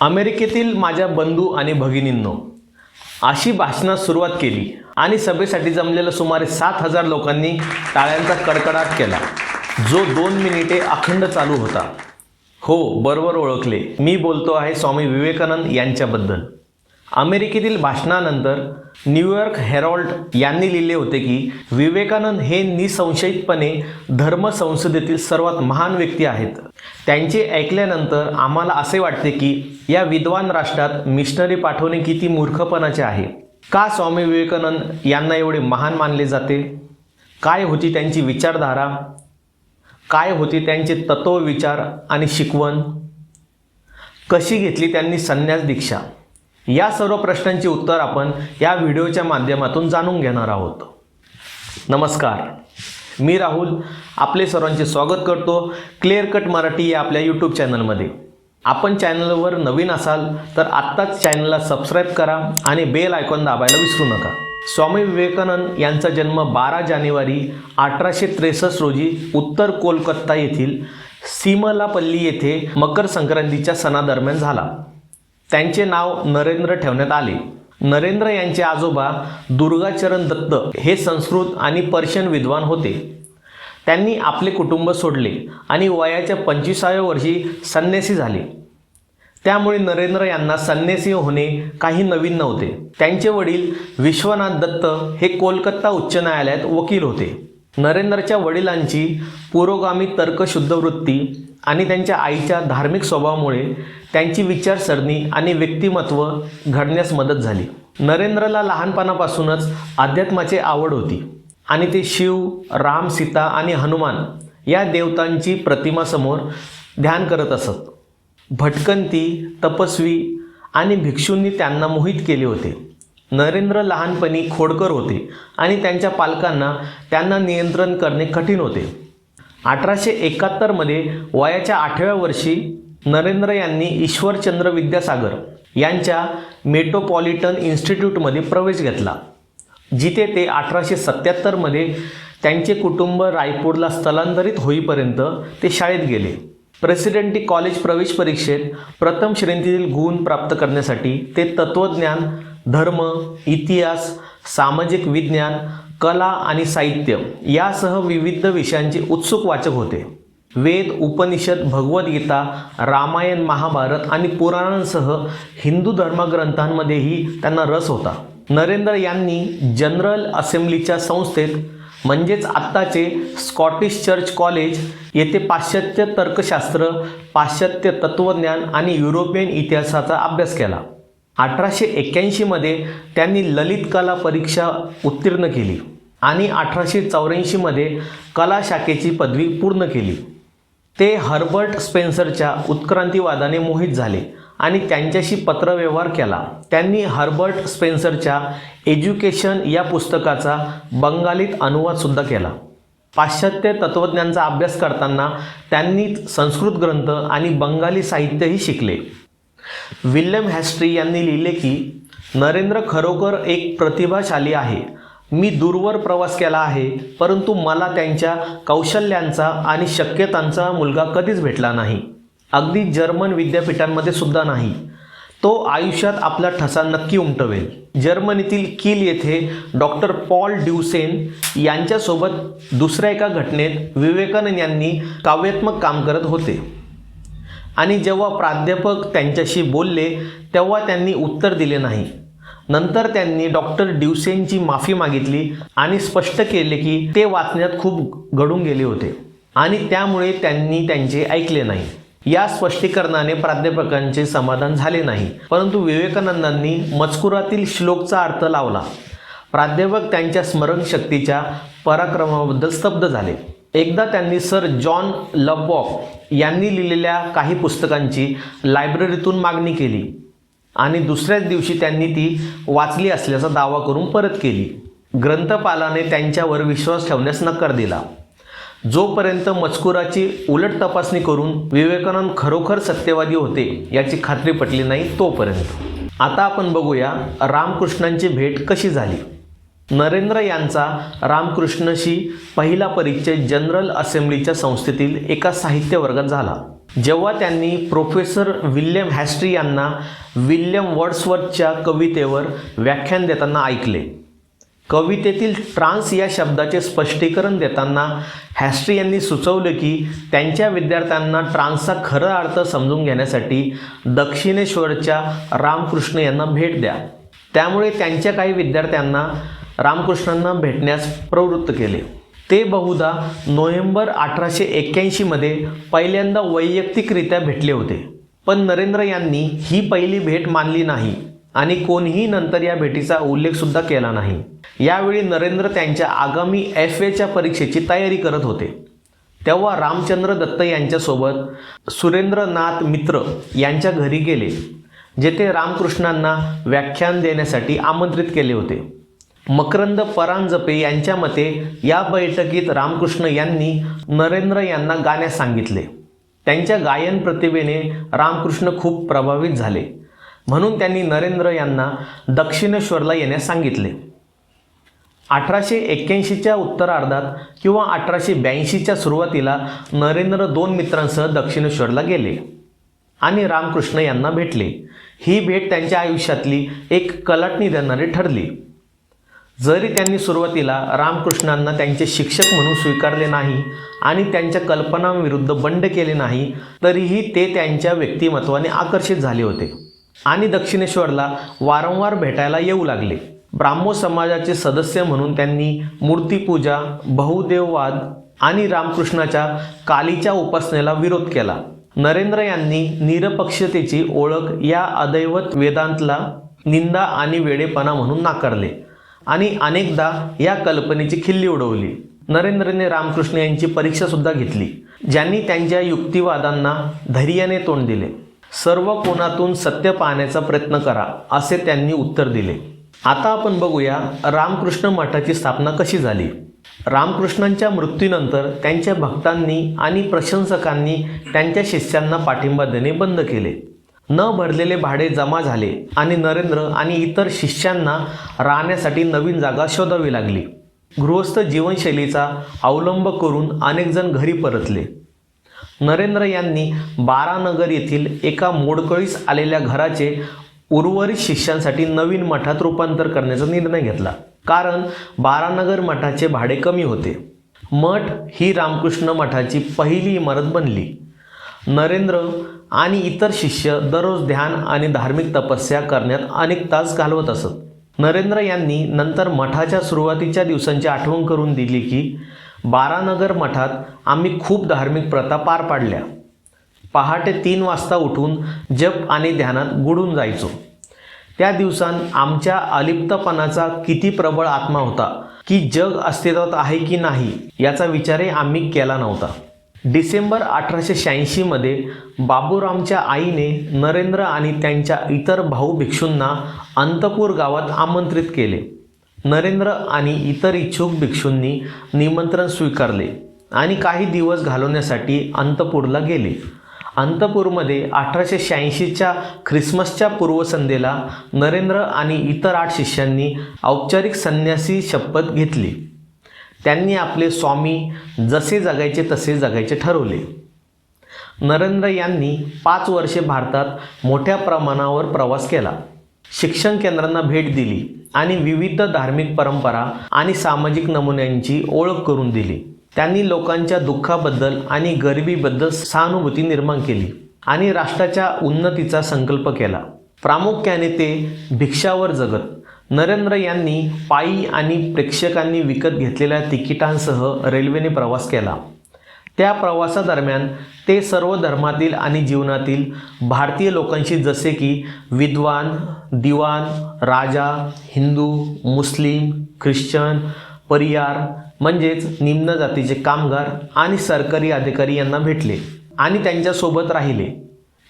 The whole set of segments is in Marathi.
अमेरिकेतील माझ्या बंधू आणि भगिनींनो अशी भाषणात सुरुवात केली आणि सभेसाठी जमलेल्या सुमारे सात हजार लोकांनी टाळ्यांचा कडकडाट केला जो दोन मिनिटे अखंड चालू होता. हो बरोबर ओळखले. मी बोलतो आहे स्वामी विवेकानंद यांच्याबद्दल. अमेरिकेतील भाषणानंतर न्यूयॉर्क हेरॉल्ड यांनी लिहिले होते की विवेकानंद हे निसंशयितपणे धर्म संसदेतील सर्वात महान व्यक्ती आहेत. त्यांचे ऐकल्यानंतर आम्हाला असे वाटते की या विद्वान राष्ट्रात मिशनरी पाठवणे किती मूर्खपणाचे आहे? का स्वामी विवेकानंद यांना एवढे महान मानले जाते? काय होती त्यांची विचारधारा? काय होती त्यांचे तत्वविचार आणि शिकवण? कशी घेतली त्यांनी संन्यास दीक्षा? या सर्व प्रश्नांची उत्तर आपण या व्हिडिओच्या माध्यमातून जाणून घेणार आहोत. नमस्कार. मी राहुल आपले सर्वांचे स्वागत करतो क्लिअर कट मराठी या आपल्या यूट्यूब चॅनलमध्ये आपण चॅनलवर नवीन असाल तर आत्ताच चॅनलला सबस्क्राईब करा आणि बेल आयकॉन दाबायला विसरू नका. स्वामी विवेकानंद यांचा जन्म बारा जानेवारी अठराशे त्रेसष्ट रोजी उत्तर कोलकाता येथील सीमलापल्ली येथे मकर संक्रांतीच्या सणादरम्यान झाला. त्यांचे नाव नरेंद्र ठेवण्यात आले. नरेंद्र यांचे आजोबा दुर्गाचरण दत्त हे संस्कृत आणि पर्शियन विद्वान होते. त्यांनी आपले कुटुंब सोडले आणि वयाच्या पंचवीसाव्या वर्षी संन्यासी झाले. त्यामुळे नरेंद्र यांना संन्यासी होणे काही नवीन नव्हते. त्यांचे वडील विश्वनाथ दत्त हे कोलकाता उच्च न्यायालयात वकील होते. नरेंद्रच्या वडिलांची पुरोगामी तर्कशुद्ध वृत्ती आणि त्यांच्या आईच्या धार्मिक स्वभावामुळे त्यांची विचारसरणी आणि व्यक्तिमत्व घडण्यास मदत झाली. नरेंद्रला लहानपणापासूनच अध्यात्माची आवड होती. आणि ते शिव राम सीता आणि हनुमान या देवतांची प्रतिमासमोर ध्यान करत असत. भटकंती तपस्वी आणि भिक्षूंनी त्यांना मोहित केले होते. नरेंद्र लहानपणी खोडकर होते आणि त्यांच्या पालकांना त्यांना नियंत्रण करणे कठीण होते. अठराशे एकाहत्तरमध्ये वयाच्या आठव्या वर्षी नरेंद्र यांनी ईश्वरचंद्र विद्यासागर यांच्या मेट्रोपॉलिटन इन्स्टिट्यूटमध्ये प्रवेश घेतला. जिथे ते अठराशे सत्याहत्तरमध्ये त्यांचे कुटुंब रायपूरला स्थलांतरित होईपर्यंत ते शाळेत गेले. प्रेसिडेंटी कॉलेज प्रवेश परीक्षेत प्रथम श्रेणीतील गुण प्राप्त करण्यासाठी ते तत्त्वज्ञान धर्म इतिहास सामाजिक विज्ञान कला आणि साहित्य यासह विविध विषयांचे उत्सुक वाचक होते. वेद उपनिषद भगवद्गीता रामायण महाभारत आणि पुराणांसह हिंदू धर्मग्रंथांमध्येही त्यांना रस होता. नरेंद्र यांनी जनरल असेंब्लीच्या संस्थेत म्हणजेच आत्ताचे स्कॉटिश चर्च कॉलेज येथे पाश्चात्य तर्कशास्त्र पाश्चात्य तत्त्वज्ञान आणि युरोपियन इतिहासाचा अभ्यास केला. अठराशे एक्क्याऐंशीमध्ये त्यांनी ललित कला परीक्षा उत्तीर्ण केली आणि अठराशे चौऱ्याऐंशीमध्ये कला शाखेची पदवी पूर्ण केली. ते हर्बर्ट स्पेन्सरच्या उत्क्रांतीवादाने मोहित झाले आणि त्यांच्याशी पत्रव्यवहार केला. त्यांनी हर्बर्ट स्पेन्सरच्या एज्युकेशन या पुस्तकाचा बंगालीत अनुवादसुद्धा केला. पाश्चात्य तत्त्वज्ञांचा अभ्यास करताना त्यांनी संस्कृत ग्रंथ आणि बंगाली साहित्यही शिकले. विल्यम हॅस्ट्री यांनी लिहिले की नरेंद्र खरोखर एक प्रतिभाशाली आहे. मी दूरवर प्रवास केला आहे परंतु मला त्यांच्या कौशल्यांचा आणि शक्यतांचा मुलगा कधीच भेटला नाही. अगदी जर्मन विद्यापीठांमध्ये सुद्धा नाही. तो आयुष्यात आपला ठसा नक्की उमटवेल. जर्मनीतील किल येथे डॉक्टर पॉल ड्युसेन यांच्यासोबत दुसऱ्या एका घटनेत विवेकानंद यांनी काव्यात्मक काम करत होते. आणि जेव्हा प्राध्यापक त्यांच्याशी बोलले तेव्हा त्यांनी उत्तर दिले नाही. नंतर त्यांनी डॉक्टर ड्युसेनची माफी मागितली आणि स्पष्ट केले की ते वाचण्यात खूप घडून गेले होते. आणि त्यामुळे त्यांनी त्यांचे ऐकले नाही. या स्पष्टीकरणाने प्राध्यापकांचे समाधान झाले नाही. परंतु विवेकानंदांनी मजकुरातील श्लोकचा अर्थ लावला. प्राध्यापक त्यांच्या स्मरणशक्तीच्या पराक्रमाबद्दल स्तब्ध झाले. एकदा त्यांनी सर जॉन लवबॉक यांनी लिहिलेल्या काही पुस्तकांची लायब्ररीतून मागणी केली आणि दुसऱ्याच दिवशी त्यांनी ती वाचली असल्याचा दावा करून परत केली. ग्रंथपालाने त्यांच्यावर विश्वास ठेवण्यास नकार दिला. जोपर्यंत मजकुराची उलट तपासणी करून विवेकानंद खरोखर सत्यवादी होते याची खात्री पटली नाही तोपर्यंत. आता आपण बघूया रामकृष्णांची भेट कशी झाली. नरेंद्र यांचा रामकृष्णशी पहिला परिचय जनरल असेंब्लीच्या संस्थेतील एका साहित्य वर्गात झाला. जेव्हा त्यांनी प्रोफेसर विल्यम हॅस्ट्री यांना विल्यम वर्ड्सवर्थच्या कवितेवर व्याख्यान देताना ऐकले. कवितेतील ट्रान्स या शब्दाचे स्पष्टीकरण देताना हॅस्ट्री यांनी सुचवलं की त्यांच्या विद्यार्थ्यांना ट्रान्सचा खरा अर्थ समजून घेण्यासाठी दक्षिणेश्वरच्या रामकृष्ण यांना भेट द्या. त्यामुळे त्यांच्या काही विद्यार्थ्यांना रामकृष्णांना भेटण्यास प्रवृत्त केले. ते बहुधा नोव्हेंबर अठराशे एक्क्याऐंशीमध्ये पहिल्यांदा वैयक्तिकरित्या भेटले होते. पण नरेंद्र यांनी ही पहिली भेट मानली नाही. आणि कोणीही नंतर या भेटीचा उल्लेखसुद्धा केला नाही. यावेळी नरेंद्र त्यांच्या आगामी एफ एच्या परीक्षेची तयारी करत होते. तेव्हा रामचंद्र दत्त यांच्यासोबत सुरेंद्रनाथ मित्र यांच्या घरी गेले जेथे रामकृष्णांना व्याख्यान देण्यासाठी आमंत्रित केले होते. मकरंद परांजपे यांच्या मते या बैठकीत रामकृष्ण यांनी नरेंद्र यांना गाण्यास सांगितले. त्यांच्या गायन प्रतिभेने रामकृष्ण खूप प्रभावित झाले. म्हणून त्यांनी नरेंद्र यांना दक्षिणेश्वरला येण्यास सांगितले. अठराशे एक्क्याऐंशीच्या उत्तरार्धात किंवा अठराशे ब्याऐंशीच्या सुरुवातीला नरेंद्र दोन मित्रांसह दक्षिणेश्वरला गेले आणि रामकृष्ण यांना भेटले. ही भेट त्यांच्या आयुष्यातली एक कलाटणी देणारी ठरली. जरी त्यांनी सुरुवातीला रामकृष्णांना त्यांचे शिक्षक म्हणून स्वीकारले नाही आणि त्यांच्या कल्पनांविरुद्ध बंड केले नाही तरीही ते त्यांच्या व्यक्तिमत्वाने आकर्षित झाले होते. आणि दक्षिणेश्वरला वारंवार भेटायला येऊ लागले. ब्राह्मो समाजाचे सदस्य म्हणून त्यांनी मूर्तीपूजा बहुदेववाद आणि रामकृष्णाच्या कालीच्या उपासनेला विरोध केला. नरेंद्र यांनी निरपक्षतेची ओळख या अदैवत वेदांतला निंदा आणि वेडेपणा म्हणून नाकारले आणि अनेकदा या कल्पनेची खिल्ली उडवली. नरेंद्रने रामकृष्ण यांची परीक्षासुद्धा घेतली ज्यांनी त्यांच्या युक्तिवादांना धैर्याने तोंड दिले. सर्व कोणातून सत्य पाहण्याचा प्रयत्न करा असे त्यांनी उत्तर दिले. आता आपण बघूया रामकृष्ण मठाची स्थापना कशी झाली. रामकृष्णांच्या मृत्यूनंतर त्यांच्या भक्तांनी आणि प्रशंसकांनी त्यांच्या शिष्यांना पाठिंबा देणे बंद केले. न भरलेले भाडे जमा झाले आणि नरेंद्र आणि इतर शिष्यांना राहण्यासाठी नवीन जागा शोधावी लागली. गृहस्थ जीवनशैलीचा अवलंब करून अनेकजण घरी परतले. नरेंद्र यांनी बारानगर येथील एका मोडकळीस आलेल्या घराचे उर्वरित शिष्यांसाठी नवीन मठात रूपांतर करण्याचा निर्णय घेतला. कारण बारानगर मठाचे भाडे कमी होते. मठ ही रामकृष्ण मठाची पहिली इमारत बनली. नरेंद्र आणि इतर शिष्य दररोज ध्यान आणि धार्मिक तपस्या करण्यात अनेक तास घालवत असत. नरेंद्र यांनी नंतर मठाच्या सुरुवातीच्या दिवसांची आठवण करून दिली की बारानगर मठात आम्ही खूप धार्मिक प्रथा पार पाडल्या. पहाटे तीन वाजता उठून जप आणि ध्यानात बुडून जायचो. त्या दिवसांत आमच्या अलिप्तपणाचा किती प्रबळ आत्मा होता की जग अस्तित्वात आहे की नाही याचा विचारही आम्ही केला नव्हता. डिसेंबर अठराशे शहाऐंशीमध्ये बाबूरामच्या आईने नरेंद्र आणि त्यांच्या इतर भाऊ भिक्षूंना अंतपूर गावात आमंत्रित केले. नरेंद्र आणि इतर इच्छुक भिक्षूंनी निमंत्रण स्वीकारले आणि काही दिवस घालवण्यासाठी अंतपूरला गेले. अंतपूरमध्ये अठराशे शहाऐंशीच्या ख्रिसमसच्या पूर्वसंध्येला नरेंद्र आणि इतर आठ शिष्यांनी औपचारिक संन्यासी शपथ घेतली. त्यांनी आपले स्वामी जसे जगायचे तसे जगायचे ठरवले. नरेंद्र यांनी पाच वर्षे भारतात मोठ्या प्रमाणावर प्रवास केला. शिक्षण केंद्रांना भेट दिली. आणि विविध धार्मिक परंपरा आणि सामाजिक नमुन्यांची ओळख करून दिली. त्यांनी लोकांच्या दुःखाबद्दल आणि गरिबीबद्दल सहानुभूती निर्माण केली आणि राष्ट्राच्या उन्नतीचा संकल्प केला. प्रामुख्याने ते भिक्षावर जगत. नरेंद्र यांनी पायी आणि प्रेक्षकांनी विकत घेतलेल्या तिकिटांसह रेल्वेने प्रवास केला. त्या प्रवासादरम्यान ते सर्व धर्मातील आणि जीवनातील भारतीय लोकांशी जसे की विद्वान दिवाण राजा हिंदू मुस्लिम ख्रिश्चन परियार म्हणजेच निम्न जातीचे कामगार आणि सरकारी अधिकारी यांना भेटले आणि त्यांच्यासोबत राहिले.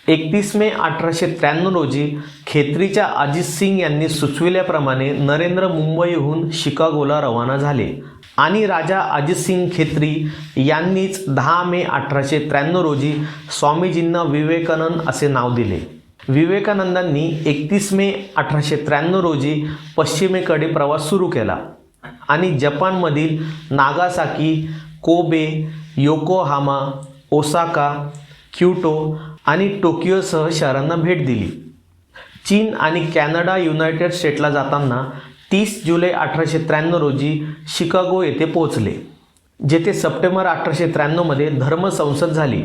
एकतीस मे अठराशे त्र्याण्णव रोजी खेत्रीच्या अजित सिंग यांनी सुचविल्याप्रमाणे नरेंद्र मुंबईहून शिकागोला रवाना झाले. आणि राजा अजित सिंग खेत्री यांनीच दहा मे अठराशे त्र्याण्णव रोजी स्वामीजींना विवेकानंद असे नाव दिले. विवेकानंदांनी एकतीस मे अठराशे त्र्याण्णव रोजी पश्चिमेकडे प्रवास सुरू केला आणि जपानमधील Nagasaki Kobe Yokohama Osaka Kyoto आणि टोकियोसह शहरांना भेट दिली. चीन आणि कॅनडा युनायटेड स्टेटला जाताना तीस जुलै अठराशे त्र्याण्णव रोजी शिकागो येथे पोहोचले जेथे सप्टेंबर अठराशे त्र्याण्णवमध्ये धर्मसंसद झाली.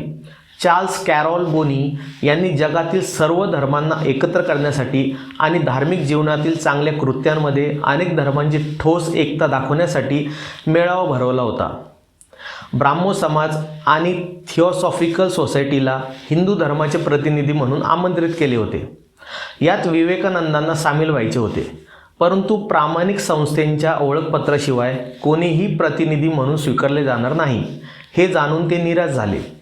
चार्ल्स कॅरॉल बोनी यांनी जगातील सर्व धर्मांना एकत्र करण्यासाठी आणि धार्मिक जीवनातील चांगल्या कृत्यांमध्ये अनेक धर्मांची ठोस एकता दाखवण्यासाठी मेळावा भरवला होता. ब्राह्मो समाज आणि थिओसॉफिकल सोसायटीला हिंदू धर्माचे प्रतिनिधी म्हणून आमंत्रित केले होते. यात विवेकानंदांना सामील व्हायचे होते. परंतु प्रामाणिक संस्थेच्या ओळखपत्राशिवाय कोणीही प्रतिनिधी म्हणून स्वीकारले जाणार नाही. हे जाणून ते निराश झाले.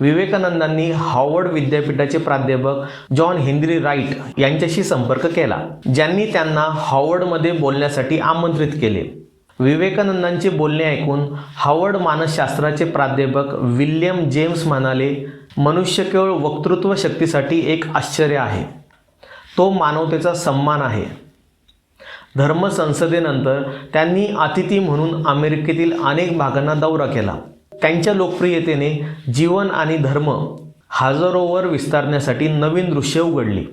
विवेकानंदांनी हॉवर्ड विद्यापीठाचे प्राध्यापक जॉन हेनरी राईट यांच्याशी संपर्क केला ज्यांनी त्यांना हॉवर्डमध्ये बोलण्यासाठी आमंत्रित केले. विवेकानंदांचे बोलणे ऐकून हॉवर्ड मानसशास्त्राचे प्राध्यापक विल्यम जेम्स म्हणाले मनुष्य केवळ वक्तृत्व शक्तीसाठी एक आश्चर्य आहे. तो मानवतेचा सन्मान आहे. धर्मसंसदेनंतर त्यांनी अतिथी म्हणून अमेरिकेतील अनेक भागांना दौरा केला. त्यांच्या लोकप्रियतेने जीवन आणि धर्म हजारोवर विस्तारण्यासाठी नवीन दृश्य उघडली.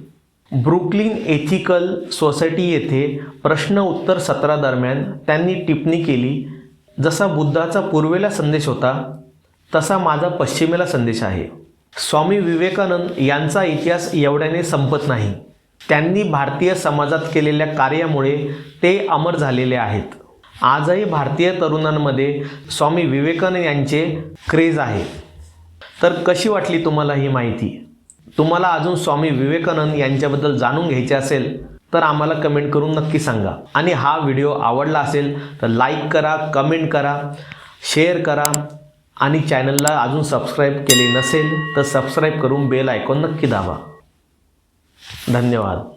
ब्रुकलिन एथिकल सोसायटी येथे प्रश्न उत्तर सत्रादरम्यान त्यांनी टिप्पणी केली जसा बुद्धाचा पूर्वेला संदेश होता तसा माझा पश्चिमेला संदेश आहे. स्वामी विवेकानंद यांचा इतिहास एवढ्याने संपत नाही. त्यांनी भारतीय समाजात केलेल्या कार्यामुळे ते अमर झालेले आहेत. आजही भारतीय तरुणांमध्ये स्वामी विवेकानंद यांचे क्रेज आहे. तर कशी वाटली तुम्हाला ही माहिती? तुम्हाला अजून स्वामी विवेकानंद यांच्याबद्दल जाणून घ्यायचे असेल तर आम्हाला कमेंट करून नक्की सांगा. आणि हा व्हिडिओ आवडला असेल तर लाईक करा कमेंट करा शेअर करा. आणि चॅनलला अजून सबस्क्राईब केले नसेल तर सबस्क्राईब करून बेल आयकॉन नक्की दाबा. धन्यवाद.